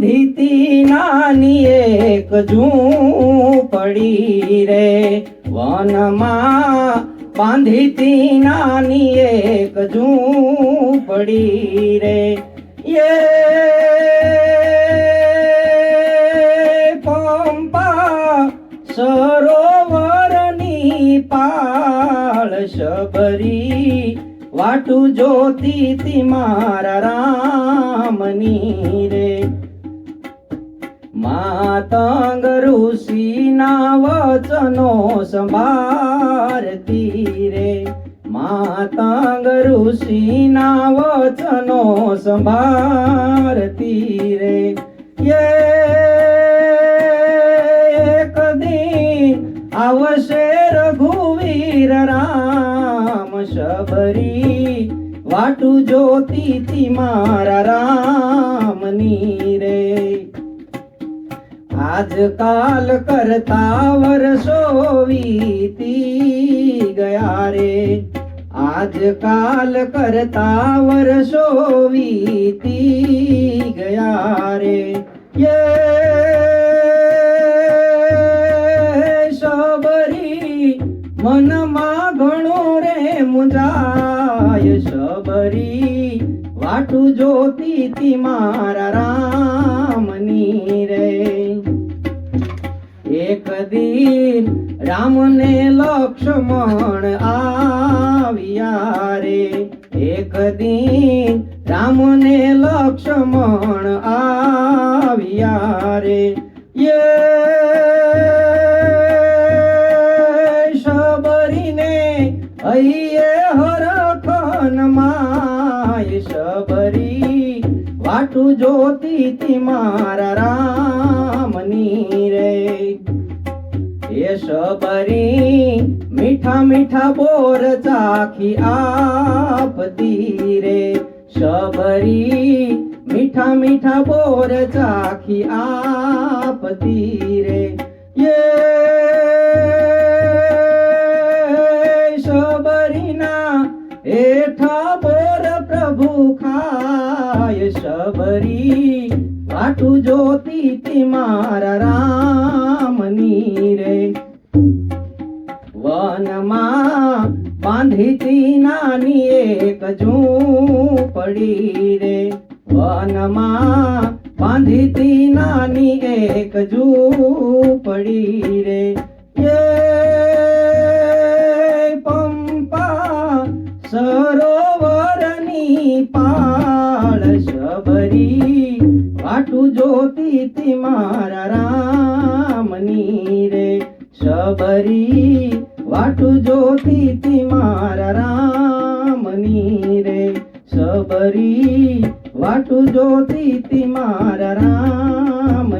બાંધીતી નાની એક પડી રે. વનમાં બાંધીતી નાની એક પડી રે. એ પંપા સરોવરની પાળ શબરી વાટુ જોતી તી મારા રામની રે. માતંગ ઋષિના વચનો સંભારતી રે માતંગ ઋષિના વચનો સંભારતી રે એક દિન આવશે રઘુવીર રામ શબરી વાટુ જ્યોતિથી મારા રામની રે આજકાલ કરતા વર્ષો વીતી ગયા રે. આજકાલ કરતા વર્ષો વીતી ગયા રે. યે સબરી મનમાં ઘણો રે મુજાય. સબરી વાટુ જોતી તી મારા દિન રામને લક્ષ્મણ આવ્યા રે. એક દિન રામને લક્ષ્મણ આવ્યા રે. યે શબરીને અહીએ હરખન માય શબરી. વાટું જોતી તી મારા રામની રે. એ શબરી મીઠા મીઠા બોર ચાખી આપતી રે. શબરી મીઠા મીઠા બોર ચાખી આપતી રે. યે શબરીના હેઠા બોર પ્રભુ ખાય. શબરી વાટુ જોતી તી મારા રામની રે. વનમાં બાંધીતી નાની એક ઝૂંપડી રે. વનમાં બાંધીતી નાની એક ઝૂંપડી રે. એ પંપા સરોવરની પાળ શબરી વાટુ જોતી તી મારા રામની રે. શબરી વાટું જોતી તી મારા રામની રે. શબરી વાટું જોતી તી મારા રામ